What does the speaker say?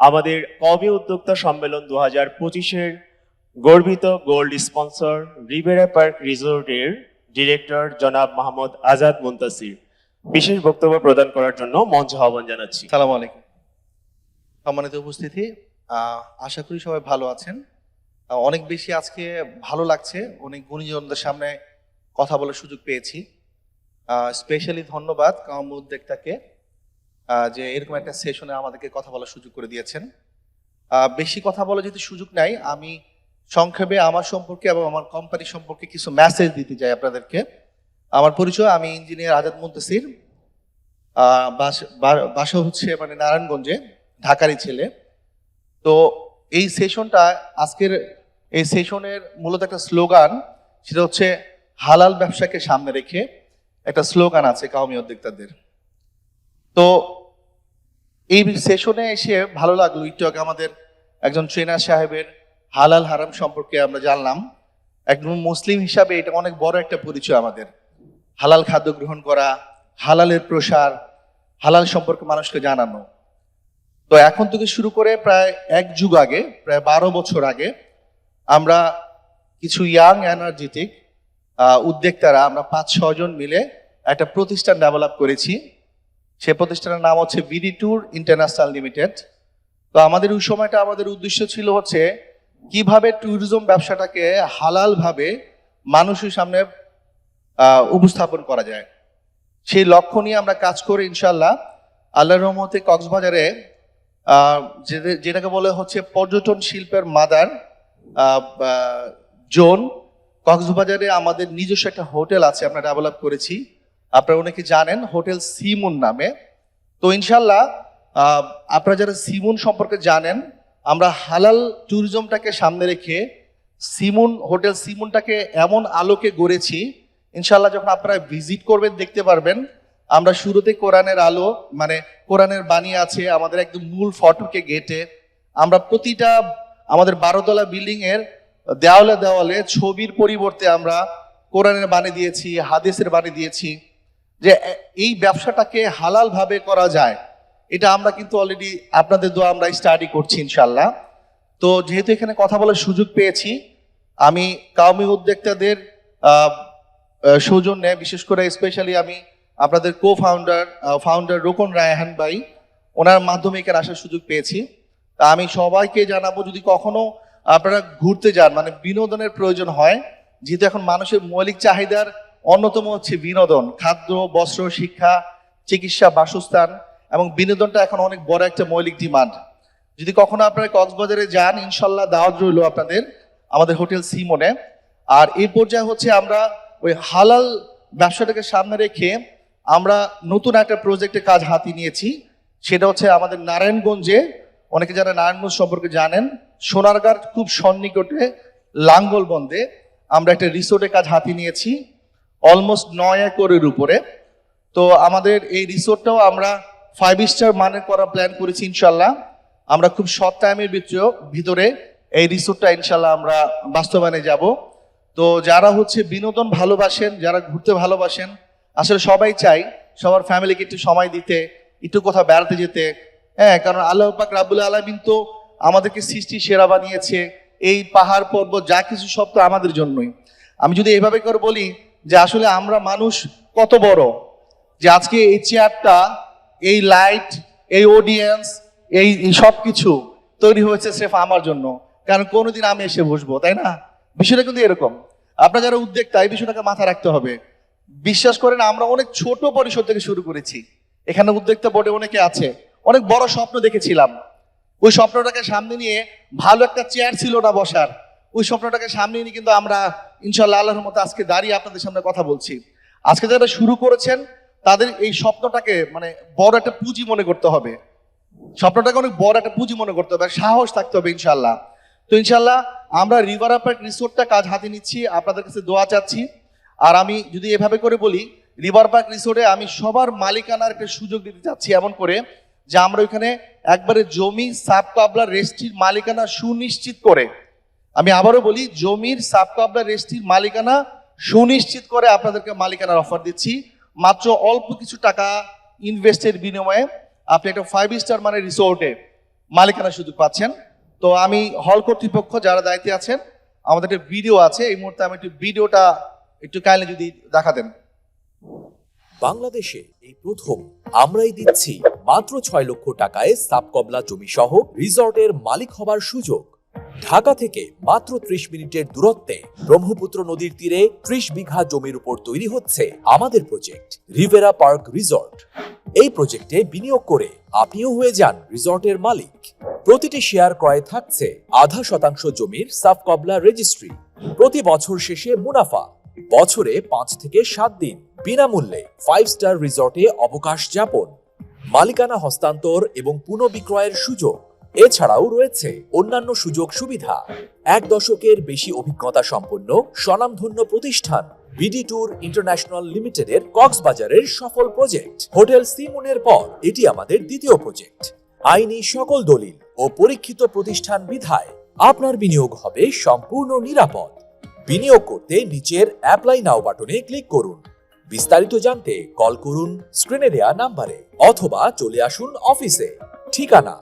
আমাদের কবি উদ্যোক্তা সম্মেলন দু হাজার পঁচিশের গর্বিত গোল্ড স্পন্সর রিভেরা পার্ক রিসোর্টের ডিরেক্টর জনাব মোহাম্মদ আজাদ মুন্তাসির। বিশেষ বক্তব্য প্রদান করার জন্য মঞ্চ আহ্বান জানাচ্ছি। সালাম আলাইকুম। সম্মানিত উপস্থিতি আশা করি সবাই ভালো আছেন। অনেক বেশি আজকে ভালো লাগছে, অনেক গুণীজনদের সামনে কথা বলার সুযোগ পেয়েছি। স্পেশালি ধন্যবাদ কাম উদ্যোক্তাকে যে এরকম একটা সেশনে আমাদেরকে কথা বলার সুযোগ করে দিয়েছেন। বেশি কথা বলার যদি সুযোগ নাই, আমি সংক্ষেপে আমার সম্পর্কে এবং আমার কোম্পানি সম্পর্কে কিছু মেসেজ দিতে চাই আপনাদেরকে। আমার পরিচয়, আমি ইঞ্জিনিয়ার আজাদ মুন্তাসির বাসা হচ্ছে মানে নারায়ণগঞ্জে, ঢাকারই ছেলে। তো এই সেশনটা আজকের এই সেশনের মূলত একটা স্লোগান সেটা হচ্ছে হালাল ব্যবসাকে সামনে রেখে একটা স্লোগান আছে কাউমি উদ্যোক্তাদের। তো এই সেশনে এসে ভালো লাগল। একটু আগে আমাদের একজন ট্রেনার সাহেবের হালাল হারাম সম্পর্কে আমরা জানলাম। একজন মুসলিম হিসাবে এটা অনেক বড় একটা পরিচয় আমাদের। হালাল খাদ্য গ্রহণ করা, হালালের প্রসার, হালাল সম্পর্কে মানুষকে জানানো। তো এখন থেকে শুরু করে প্রায় এক যুগ আগে, প্রায় বারো বছর আগে, আমরা কিছু ইয়াং এনার্জেটিক উদ্যোক্তারা, আমরা পাঁচ ছজন মিলে একটা প্রতিষ্ঠান ডেভেলপ করেছি। সে প্রতিষ্ঠানের নাম হচ্ছে বিডি ট্যুর ইন্টারন্যাশনাল লিমিটেড। তো আমাদের ওই সময়টা আমাদের উদ্দেশ্য ছিল হচ্ছে কীভাবে ট্যুরিজম ব্যবসাটাকে হালালভাবে মানুষের সামনে উপস্থাপন করা যায়। সেই লক্ষ্য নিয়ে আমরা কাজ করি ইনশাল্লাহ আল্লাহ রহমতে কক্সবাজারে যেটা- যেটাকে বলে হচ্ছে পর্যটন শিল্পের মাদার জোন। কক্সবাজারে আমাদের নিজস্ব একটা হোটেল আছে, আমরা ডেভেলপ করেছি। আপনারা অনেকে জানেন হোটেল সিমুন নামে। তো ইনশাল্লাহ আপনারা যারা সিমুন সম্পর্কে জানেন, আমরা হালাল ট্যুরিজমটাকে সামনে রেখে সিমুন, হোটেল সিমুনটাকে এমন আলোকে গড়েছি ইনশাল্লাহ যখন আপনারা ভিজিট করবেন, দেখতে পারবেন, আমরা শুরুতে কোরআনের আলো মানে কোরআনের বাণী আছে, আমাদের একদম মূল ফটকে গেটে, আমরা প্রতিটা আমাদের বারোতলা বিল্ডিং এর দেওয়ালে দেওয়ালে ছবির পরিবর্তে আমরা কোরআনের বাণী দিয়েছি, হাদিসের বাণী দিয়েছি। যে এই ব্যবসাটাকে হালাল ভাবে করা যায়, এটা আমরা কিন্তু অলরেডি আপনাদের দোয়া আমরা স্টাডি করছি ইনশাল্লাহ তো যেহেতু এখানে কথা বলার সুযোগ পেয়েছি, আমি কাউমি উদ্যোক্তাদের সৌজন্যে বিশেষ করে স্পেশালি আমি আপনাদের co founder founder Rokon Raihan ভাই, ওনার মাধ্যমে এখানে আসার সুযোগ পেয়েছি। তা আমি সবাইকে জানাব, যদি কখনো আপনারা ঘুরতে যান মানে বিনোদনের প্রয়োজন হয়, যেহেতু এখন মানুষের মৌলিক চাহিদার অন্যতম হচ্ছে বিনোদন, খাদ্য, বস্ত্র, শিক্ষা, চিকিৎসা, বাসস্থান এবং বিনোদনটা এখন অনেক বড় একটা মৌলিক ডিমান্ড যদি কখনো আপনারা কক্সবাজারে যান, ইনশাল্লাহ দাওয়াত রইল আপনাদের, আমাদের হোটেল সিমনে। আর এই পর্যায়ে হচ্ছে আমরা ওই হালাল ব্যবসাটাকে সামনে রেখে আমরা নতুন একটা প্রজেক্টে কাজ হাতি নিয়েছি। সেটা হচ্ছে আমাদের নারায়ণগঞ্জে, অনেকে যারা নারায়ণগঞ্জ সম্পর্কে জানেন সোনারগাঁর খুব সন্নিকটে লাঙ্গলবন্দে আমরা একটা রিসোর্টে কাজ হাতি নিয়েছি। অলমোস্ট নয় একরের উপরে। তো আমাদের এই রিসোর্টটাও আমরা ফাইভ স্টার মানের করা প্ল্যান করেছি ইনশাল্লাহ আমরা খুব শর্ট টাইমের ভিতরে এই রিসোর্টটা ইনশাল্লাহ আমরা বাস্তবায়নে যাব। তো যারা হচ্ছে বিনোদন ভালোবাসেন, যারা ঘুরতে ভালোবাসেন, আসলে সবাই চাই সবার ফ্যামিলিকে একটু সময় দিতে, একটু কোথাও বেড়াতে যেতে। হ্যাঁ কারণ আল্লাহ পাক রাবুল আলমিন তো আমাদেরকে সৃষ্টি সেরা বানিয়েছে। এই পাহাড় পর্বত যা কিছু সব তো আমাদের জন্যই। আমি যদি এভাবে করে বলি যে আসলে আমরা মানুষ কত বড়? যে আজকে এই চেয়ারটা, এই লাইট এই অডিয়েন্স এই সব কিছু তৈরি হয়েছে স্রেফ আমার জন্য। কারণ কোনোদিন আমি এসে বসবো, তাই না? বিষয়টা কিন্তু এরকম। আপনার যারা উদ্যোক্তা, এই বিষয়টাকে মাথায় রাখতে হবে। বিশ্বাস করেন, আমরা অনেক ছোট পরিসর থেকে শুরু করেছি। এখানে উদ্যোক্তা বোর্ডে অনেকে আছে। অনেক বড় স্বপ্ন দেখেছিলাম। ওই স্বপ্নটাকে সামনে নিয়ে ভালো একটা চেয়ার ছিল না বসার। ওই স্বপ্নটাকে সামনে নিয়ে কিন্তু আমরা ইনশাল্লাহ আল্লাহর মতো আজকে দাঁড়িয়ে আপনাদের সামনে কথা বলছি। আজকে যারা শুরু করেছেন, তাদের এই স্বপ্নটাকে মানে বড় একটা পুঁজি মনে করতে হবে। স্বপ্নটাকে অনেক বড় একটা পুঁজি মনে করতে হবে সাহস থাকতে হবে ইনশাল্লাহ তো ইনশাল্লাহ আমরা রিভার পার্ক রিসোর্টটা কাজ হাতে নিচ্ছি, আপনাদের কাছে দোয়া চাচ্ছি। আর আমি যদি এভাবে করে বলি রিভার পার্ক রিসোর্টে আমি সবার মালিকানার একটা সুযোগ দিতে চাচ্ছি এমন করে যে আমরা ওইখানে একবারে জমি সাব কাবলা রেস্ট্রির মালিকানা সুনিশ্চিত করে আমি আবারও বলি, জমির সাব কাবলা রেস্ট্রির মালিকানা সুনিশ্চিত করে আপনাদেরকে মালিকানার অফার দিচ্ছি। মাত্র অল্প কিছু টাকা ইনভেস্টের বিনিময়ে আপনি একটা ফাইভ স্টার মানে রিসোর্টে মালিকানা সুযোগ পাচ্ছেন। তো আমি হল কর্তৃপক্ষ যারা দায়িত্বে আছেন, আমাদের একটা ভিডিও আছে, এই মুহূর্তে আমি একটু ভিডিওটা একটু কাইন্ডলি যদি দেখাতেন। বাংলাদেশে এই প্রথম আমরাই দিচ্ছি মাত্র ছয় লক্ষ টাকায় সাবকবলা জমি সহ রিসর্টের মালিক হবার সুযোগ। ঢাকা থেকে মাত্র ত্রিশ মিনিটের দূরত্বে ব্রহ্মপুত্র নদীর তীরে ত্রিশ বিঘা জমির উপর তৈরি হচ্ছে আমাদের প্রজেক্ট রিভেরা পার্ক রিসর্ট এই প্রজেক্টে বিনিয়োগ করে আপনিও হয়ে যান রিসর্টের মালিক। প্রতিটি শেয়ার ক্রয়ে থাকছে আধা শতাংশ জমির সাবকবলা রেজিস্ট্রি। প্রতি বছর শেষে মুনাফা, বছরে পাঁচ থেকে সাত দিন। বিনামূল্যে ফাইভ স্টার রিসর্টে অবকাশ যাপন। মালিকানা হস্তান্তর এবং পুনঃবিক্রয়ের সুযোগ। এছাড়াও রয়েছে অন্যান্য সুযোগ সুবিধা। এক দশকের বেশি অভিজ্ঞতা সম্পন্ন স্বনামধন্য প্রতিষ্ঠান বিডি ট্যুর ইন্টারন্যাশনাল লিমিটেডের কক্সবাজারের সফল প্রজেক্ট। হোটেল সিমুনের পর এটি আমাদের দ্বিতীয় প্রজেক্ট। আইনি সকল দলিল ও পরীক্ষিত প্রতিষ্ঠান বিধায় আপনার বিনিয়োগ হবে সম্পূর্ণ নিরাপদ। বিনিয়োগ করতে নিচের অ্যাপ্লাই নাও বাটনে ক্লিক করুন। বিস্তারিত জানতে কল করুন স্ক্রিনে দেয়া নাম্বারে অথবা চলে আসুন অফিসে ঠিকানা